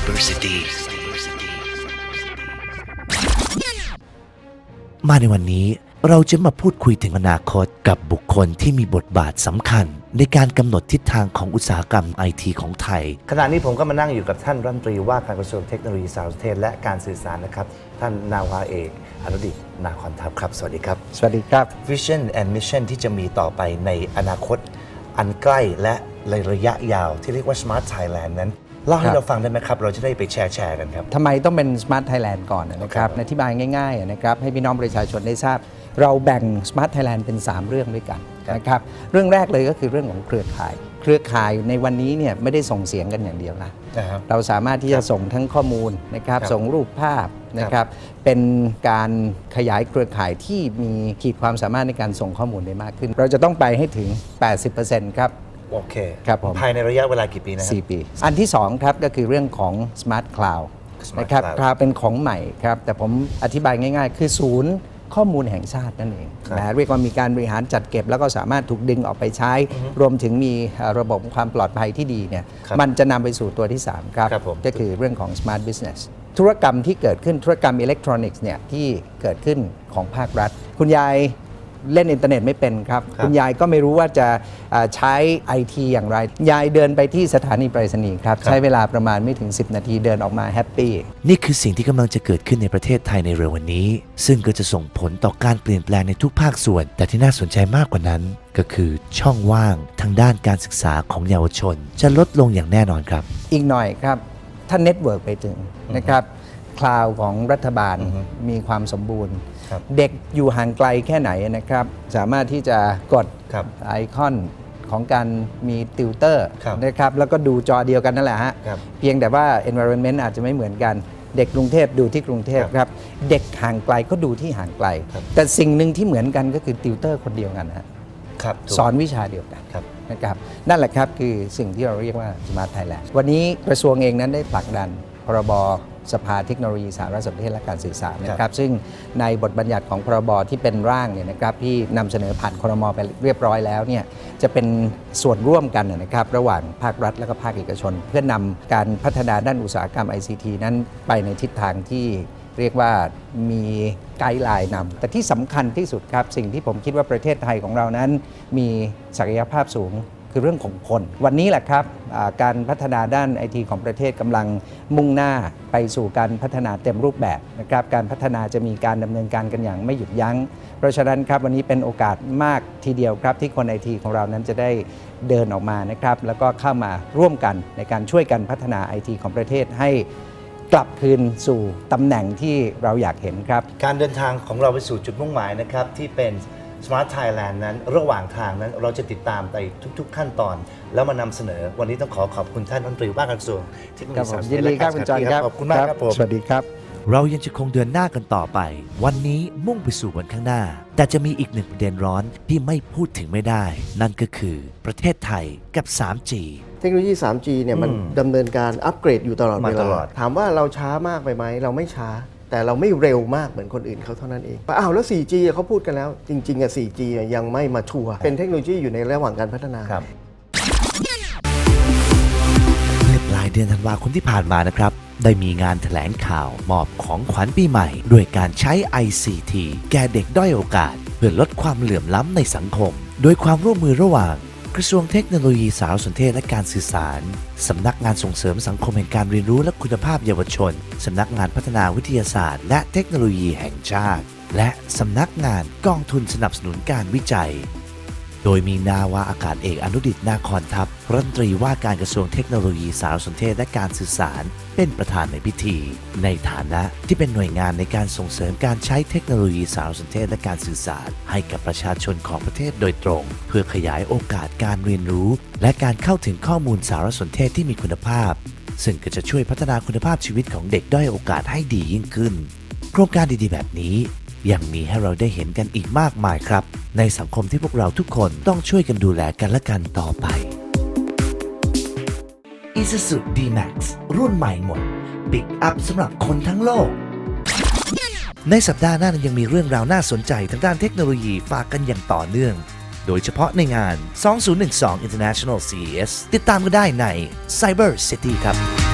Cyber City มาในวันนี้เราจะมาพูดคุยถึงอนาคตกับบุคคลที่มีบทบาทสำคัญ ในการกำหนดทิศทางของอุตสาหกรรมไอทีของไทย ขณะนี้ผมก็มานั่งอยู่กับท่านรัฐมนตรีว่าการกระทรวงเทคโนโลยีสารสนเทศ และการสื่อสารนะครับ ท่านนาวาเอกอนุดิตนาคอนทัพครับ สวัสดีครับ สวัสดีครับ Vision and Mission ที่จะมีต่อไปในอนาคต อันใกล้และในระยะยาวที่เรียกว่า Smart Thailand นั้นเล่าให้ครับเราฟังได้ไหมครับ เราจะได้ไปแชร์แชร์กันครับทำไมต้องเป็น Smart Thailand ก่อนนะคครัรับบอธิบายง่ายๆนะครับให้พี่น้องประชาชนได้ทราบ เราแบ่ง Smart Thailand เป็น 3 เรื่องด้วยกันครับนะครับเรื่องแรกเลยก็คือเรื่องของเครือข่าย เครือข่ายในวันนี้เนี่ยไม่ได้ส่งเสียงกันอย่างเดียวนะนะครับ เราสามารถที่จะส่งทั้งข้อมูลนะครับครับส่งรูปภาพนะครับเป็นการขยายเครือข่ายที่มีขีดความสามารถในการส่งข้อมูลได้มากขึ้น เราจะต้องไปให้ถึง 80%ครับ โอเคครับผม ภายในระยะเวลากี่ปีนะครับ4ปี อันที่ 2 ครับก็คือเรื่องของ Smart Cloud Smart นะครับ Cloud Cloud เป็นของใหม่ครับ แต่ผมอธิบายง่ายๆ คือศูนย์ ข้อมูลแห่งชาตินั่นเองครับนะเรียกว่ามีการบริหารจัดเก็บ แล้วก็สามารถถูกดึงออกไปใช้ รวมถึงมีเอ่อระบบความปลอดภัยที่ดีเนี่ยครับมันจะนำไปสู่ตัวที่ 3 ครับครับผมก็คือเรื่องของ Smart Business ธุรกรรมที่เกิดขึ้นธุรกรรมอิเล็กทรอนิกส์เนี่ยที่เกิดขึ้นของภาครัฐ คุณยาย เล่นอินเทอร์เน็ตไม่เป็นครับครับคุณยายก็ไม่รู้ว่าจะเอ่อใช้ไอทีอย่างไร ยายเดินไปที่สถานีไปรษณีย์ครับ ใช้เวลาประมาณไม่ถึง 10 นาทีเดินออกมาแฮปปี้ นี่คือสิ่งที่กำลังจะเกิดขึ้นในประเทศไทยในเร็ววันนี้ ซึ่งก็จะส่งผลต่อการเปลี่ยนแปลงในทุกภาคส่วน แต่ที่น่าสนใจมากกว่านั้น ก็คือช่องว่างทางด้านการศึกษาของเยาวชน จะลดลงอย่างแน่นอนครับ อีกหน่อยครับถ้าเน็ตเวิร์กไปถึงนะครับ คลาวของรัฐบาลอือฮึมีความสมบูรณ์ครับเด็กอยู่ห่างไกลแค่ไหนนะครับ สามารถที่จะกดครับไอคอนของการมีติวเตอร์ครับนะครับแล้วก็ดูจอเดียวกันนั่นแหละฮะครับเพียงแต่ว่า environment อาจจะไม่เหมือนกัน เด็กกรุงเทพดูที่กรุงเทพครับครับเด็กห่างไกลก็ดูที่ห่างไกลครับแต่สิ่งหนึ่งที่เหมือนกันก็คือติวเตอร์คนเดียวกันนะฮะครับถูกสอนวิชาเดียวกันครับนะครับนั่นแหละครับคือสิ่งที่เราเรียกว่า Smart Thailand วันนี้กระทรวงเองนั้นได้ผลักดันพรบ สภาเทคโนโลยีสารสนเทศและการสื่อสารนะคครัรับบซึ่งในบทบัญญัติของพรบที่เป็นร่างเนี่ยนะครับที่นำเสนอผ่านครมไปเรียบร้อยแล้วเนี่ยจะเป็นส่วนร่วมกันนะครับระหว่างภาครัฐและก็ภาคเอกชน เพื่อนำการพัฒนาด้านอุตสาหกรรม ICT นั้นไปในทิศทางที่เรียกว่ามีไกด์ไลน์นำแต่ที่สำคัญที่สุดครับ สิ่งที่ผมคิดว่าประเทศไทยของเรานั้น มีศักยภาพสูง คือเรื่องของคน วันนี้แหละครับการพัฒนาด้านไอทีของประเทศกำลังมุ่งหน้าไปสู่การพัฒนาเต็มรูปแบบนะครับการพัฒนาจะมีการดำเนินการกันอย่างไม่หยุดยัง้ง เพราะฉะนั้นครับวันนี้เป็นโอกาสมากทีเดียวครับ ที่คนไอทีของเรานั้นจะได้เดินออกมานะครับแล้วก็เข้ามาร่วมกันในการช่วยกันพัฒนาไอทีของประเทศให้กลับคืนสู่ตำแหน่งที่เราอยากเห็นครับ การเดินทางของเราไปสู่จุดมุ่งหมายนะครับที่เป็น Smart Thailand นั้น ระหว่างทางนั้นเราจะติดตามไปทุก ๆ ขั้นตอน แล้วมานำเสนอวันนี้ต้องขอขอบคุณท่านรัฐมนตรีว่าการกระทรวงเทคโนโลครับยีผสารมสนยินเทศดีและครักาบรคุณสื่จออสารห์นครับขอบคุณมากครับผม สวัสดีครับ เรายังจะคงเดินหน้ากันต่อไป วันนี้มุ่งไปสู่วันข้างหน้า แต่จะมีอีกหนึ่งประเด็นร้อนที่ไม่พูดถึงไม่ได้ นั่นก็คือประเทศไทยกับ 3G เทคโนโลยี 3G เนี่ยมันอืมดำเนินการอัปเกรดอยู่ตลอดมาเวตลาลอด ถามว่าเราช้ามากไปไหม เราไม่ช้า แต่เราไม่เร็วมากเหมือนคนอื่นเขาเท่านั้นเองอ้าวแล้ว 4G อะเขาพูดกันแล้ว จริงๆอะ 4G อะยังไม่มาชัวร์เป็นเทคโนโลยีอยู่ในระหว่างการพัฒนา ครับเมื่อปลายเดือนธันวาคมที่ผ่านมานะครับ ได้มีงานแถลงข่าวมอบของขวัญปีใหม่ ด้วยการใช้ ICT แก่เด็กด้อยโอกาส เพื่อลดความเหลื่อมล้ำในสังคม โดยความร่วมมือระหว่าง กระทรวงเทคโนโลยีสารสนเทศและการสื่อสาร สำนักงานส่งเสริมสังคมแห่งการเรียนรู้และคุณภาพเยาวชน สำนักงานพัฒนาวิทยาศาสตร์ และเทคโนโลยีแห่งชาติ และสำนักงานกองทุนสนับสนุนการวิจัย โดยมีนาวาอากาศเอกอนุดิตนาคอนทัพรัฐมนตรีว่าการกระทรวงเทคโนโลยีสารสนเทศและการสื่อสาร เป็นประธานในพิธี ในฐานะที่เป็นหน่วยงานในการส่งเสริมการใช้เทคโนโลยีสารสนเทศและการสื่อสาร ให้กับประชาชนของประเทศโดยตรง เพื่อขยายโอกาสการเรียนรู้ และการเข้าถึงข้อมูลสารสนเทศที่มีคุณภาพ ซึ่งก็จะช่วยพัฒนาคุณภาพชีวิตของเด็กด้อยโอกาสให้ดียิ่งขึ้น โครงการดีๆ แบบนี้ ยังมีให้เราได้เห็นกันอีกมากมายครับ ในสังคมที่พวกเราทุกคนต้องช่วยกันดูแลกันและกันต่อไป Isuzu D-Max รุ่นใหม่หมดปิกอัพสำหรับคนทั้งโลก ในสัปดาห์หน้ายังมีเรื่องราวน่าสนใจทางด้านเทคโนโลยีฝากกันอย่างต่อเนื่อง โดยเฉพาะในงาน 2012 International CES ติดตามก็ได้ใน Cyber City ครับ